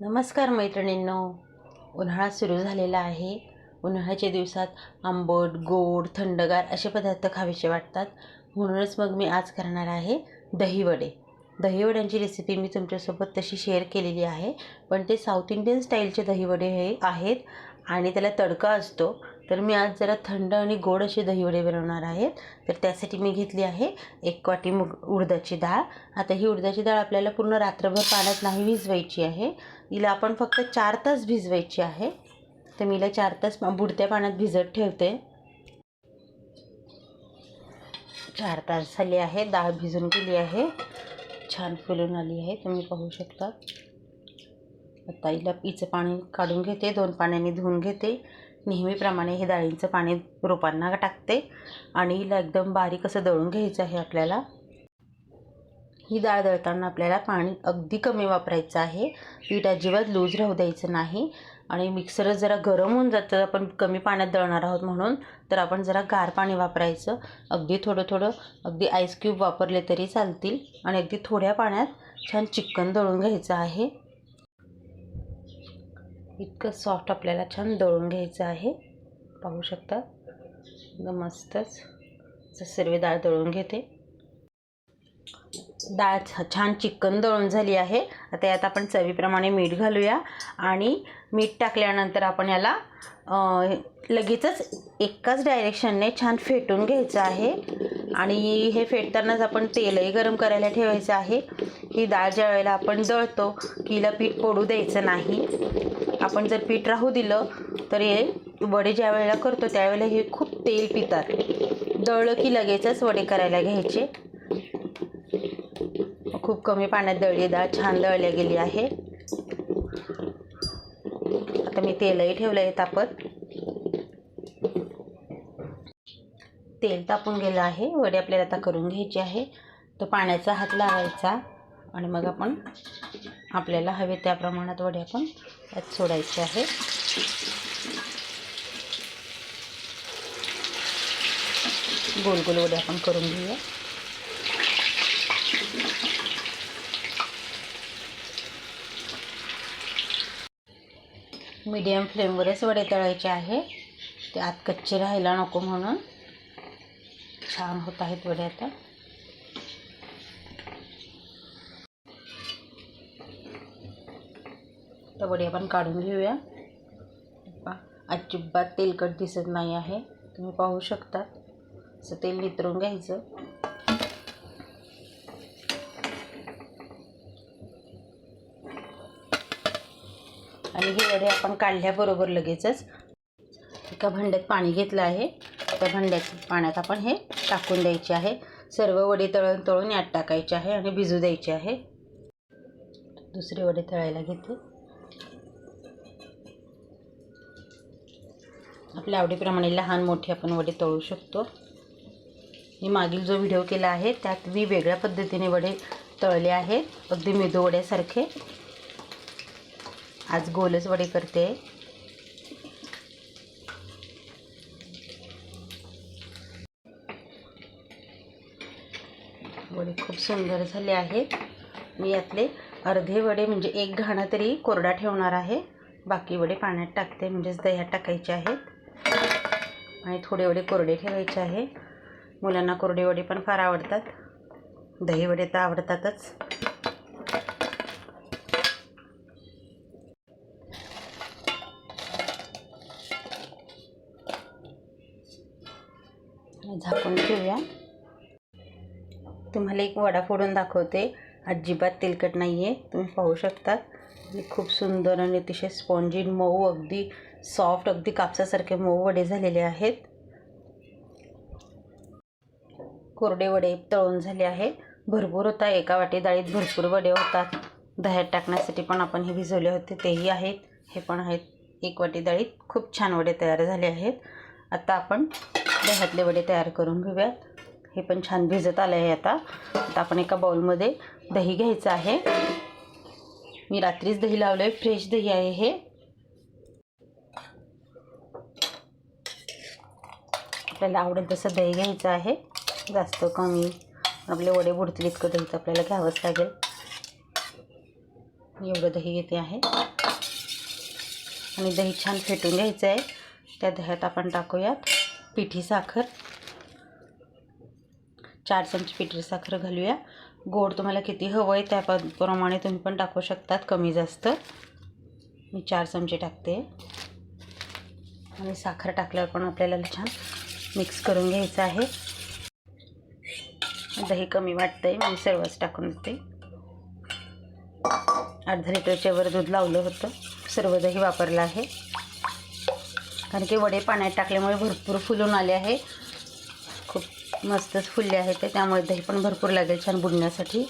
नमस्कार मैत्रिणींनो. उन्हाळा सुरू झालेला आहे. उन्हाळ्याच्या दिवसात आंबट गोड थंडगार असे पदार्थ खावेसे वाटतात. म्हणूनच मग मी आज करणार आहे दहीवडे दहीवड्यांची रेसिपी मी तुमच्यासोबत तशी शेअर केलेली आहे. पण ते साऊथ इंडियन स्टाईलचे दहीवडे हे आहेत आणि त्याला तडका असतो. तर मी आज जरा थंड आणि गोड असे दहीवडे बनवणार आहेत तर त्यासाठी मी घेतली आहे एक वाटी मुग उडदाची डाळ. आता ही उडदाची डाळ आपल्याला पूर्ण रात्रभर पाण्यात नाही भिजवायची आहे. हिला आपण फक्त चार तास भिजवायची आहे. तर मी हिला चार तास बुडत्या पाण्यात भिजत ठेवते. चार तास झाले आहे. डाळ भिजून गेली आहे. छान फुलून आली आहे. तुम्ही पाहू शकता. आता हिला हिचं पाणी काढून घेते. दोन पाण्याने धुवून घेते. नेहमीप्रमाणे हे डाळींचं पाणी रोपांना टाकते. आणि हिला एकदम बारीक असं दळून घ्यायचं आहे आपल्याला. ही डाळ दळताना आपल्याला पाणी अगदी कमी वापरायचं आहे. पीठ अजिबात लूज राहू द्यायचं नाही. आणि मिक्सर जरा गरम होऊन जातं. आपण कमी पाण्यात दळणार आहोत म्हणून. तर आपण जरा गार पाणी वापरायचं. अगदी थोडं थोडं. अगदी आईस क्यूब वापरले तरी चालतील. आणि अगदी थोड्या पाण्यात छान चिकन दळून घ्यायचं आहे. इतकं सॉफ्ट आपल्याला छान दळून घ्यायचं आहे. पाहू शकता? एकदम मस्तच. सर्व डाळ दळून घेते. डाळ छ- छान चिकन दळून झाली आहे. आता यात आपण चवीप्रमाणे मीठ घालूया. आणि मीठ टाकल्यानंतर आपण याला लगेचच एकाच डायरेक्शनने छान फेटून घ्यायचं आहे. आणि हे फेटतानाच आपण तेलही गरम करायला ठेवायचं आहे. ही डाळ ज्या वेळेला आपण दळतो की हिला पीठ पडू द्यायचं नाही. आपण जर पीठ राहू दिलं तर हे वडे ज्या वेळेला करतो त्यावेळेला हे खूप तेल पितात. दळलं की लगेचच वडे करायला घ्यायचे. खूप कमी पाण्यात दळली डाळ छान दळल्या गेली आहे. आता मी तेलही ठेवलं आहे तापत. तेल तापून गेलं आहे. वडे आपल्याला आता करून घ्यायची आहे. तर पाण्याचा हात लावायचा आणि मग आपण आपल्याला हवे त्या प्रमाणात वडे आपण यात सोडायचे आहे गोल गोल वडे आपण करून घेऊया. मीडियम फ्लेमवरच वडे तळायचे आहे. ते आत कच्चे राहायला नको म्हणून. छान होत आहेत वडे आता. तर वडे आपण काढून घेऊया. अजिबात तेलकट दिसत नाही आहे. तुम्ही पाहू शकता. असं तेल नितरून घ्यायचं. हे वडे आपण काढल्याबरोबर लगेचच एका भांड्यात पाणी घेतलं आहे. त्या भांड्यात पाण्यात आपण हे टाकून द्यायचे आहे. सर्व वडे तळून तळून यात टाकायचे आहे आणि भिजू द्यायचे आहे. दुसरे वडे तळायला घेते. आपल्या आवडीप्रमाणे लहान मोठे आपण वडे तळू शकतो. मी मागील जो व्हिडिओ केला आहे त्यात मी वेगळ्या पद्धतीने वडे तळले आहेत. अगदी मेदू वड्यासारखे आज गोलच वडे करते. वडे खूप सुंदर झाले आहेत. मी यातले अर्धे वडे म्हणजे एक घाणं तरी कोरडा ठेवणार आहे. बाकी वडे पाण्यात टाकते म्हणजेच दह्यात टाकायचे आहेत. आणि थोडे वडे कोरडे ठेवायचे आहे. मुलांना कोरडे वडे पण फार आवडतात. दही वडे तर आवडतातच. झाकून ठेवूया. तुम्हाला एक वडा फोडून दाखवते. अजिबात तेलकट नाही आहे तुम्ही पाहू शकता खूप सुंदर आणि अतिशय स्पॉन्जी मऊ अगदी सॉफ्ट अगदी कापसासारखे मऊ वडे झालेले आहेत. कोरडे वडे तळून झाले आहे भरपूर होता. एका वाटी डाळीत भरपूर वडे होतात. दह्यात टाकण्यासाठी पण आपण हे भिजवले होते. तेही आहेत. हे पण आहेत. एक वाटी डाळीत खूप छान वडे तयार झाले आहेत. आता आपण दह्यातले वडे तयार करून घेऊयात. हे पण छान भिजत आलं आहे आता. आता आपण एका बाउलमध्ये दही घ्यायचं आहे. मी रात्रीच दही लावलं आहे फ्रेश दही आहे हे. आपल्याला आवडेल तसं दही घ्यायचं आहे. जास्त कमी. आपले वडे बुडतील इतकं दही तर आपल्याला घ्यावंच लागेल. एवढं दही घेते आहे. आणि दही छान फेटून घ्यायचं आहे त्या दह्यात आपण टाकूयात. पिठी साखर. चार चमचे पिठी साखर घालूया. गोड तुम्हाला किती हवं आहे त्या प्रमाणे तुम्ही पण टाकू शकतात कमी जास्त. मी चार चमचे टाकते. आणि साखर टाकल्यावर पण आपल्याला छान मिक्स करून घ्यायचं आहे. दही कमी वाटतं आहे मी सर्वच टाकून देते. अर्धा लिटरच्या वर दूध लावलं होतं. सर्व दही वापरलं आहे. कारण की वडे पाण्यात टाकल्यामुळे भरपूर फुलून आले आहे. खूप मस्तच फुलले आहे ते त्यामुळे दही पण भरपूर लागेल छान बुडण्यासाठी.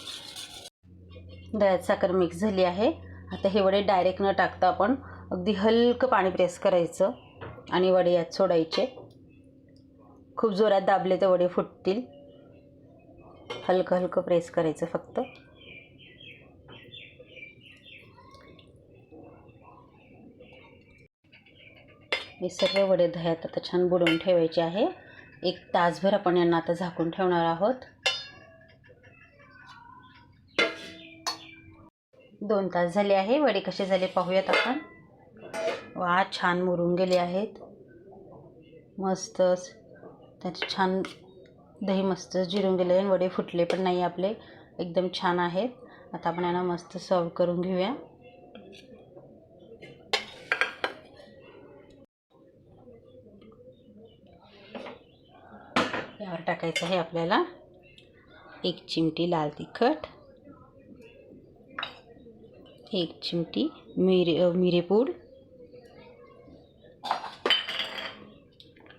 दह्यात साखर मिक्स झाली आहे. आता हे वडे डायरेक्ट न टाकता आपण अगदी हलकं पाणी प्रेस करायचं आणि वडे यात सोडायचे. खूप जोरात दाबले तर वडे फुटतील. हलकं हलकं प्रेस करायचं फक्त. हे सर्व वडे दह्यात आता छान बुडवून ठेवायचे आहे. एक तासभर आपण यांना आता झाकून ठेवणार आहोत. दोन तास झाले आहे. वडे कसे झाले पाहूयात आपण. वा छान मुरून गेले आहेत. मस्तच. त्याचे छान दही मस्त जिरून गेले आणि वडे फुटले पण नाही आपले. एकदम छान आहेत. आता आपण यांना मस्त सर्व करून घेऊया. यावर टाकायचं आहे आपल्याला. एक चिमटी लाल तिखट. एक चिमटी मिरे मिरेपूड.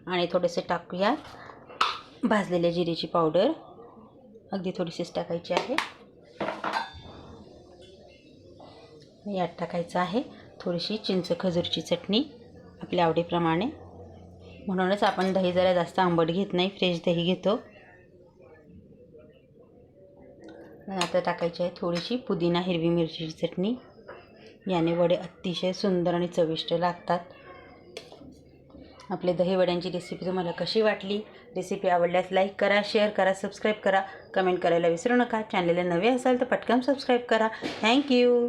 आणि थोडेसे टाकूया भाजलेल्या जिरेची पावडर. अगदी थोडीशीच टाकायची आहे. यात टाकायचं आहे थोडीशी चिंच खजूरची चटणी आपल्या आवडीप्रमाणे. म्हणूनच आपण दही जरा जास्त आंबट घेत नाही फ्रेश दही घेतो. आता टाकायची आहे थोडीशी पुदिना हिरवी मिरचीची चटणी. याने वडे अतिशय सुंदर आणि चविष्ट लागतात. आपले दहीवड्यांची रेसिपी तुम्हाला कशी वाटली? रेसिपी आवडल्यास लाईक करा शेअर करा सबस्क्राईब करा. कमेंट करायला विसरू नका. चॅनलला नवे असाल तर पटकन सबस्क्राईब करा. थँक्यू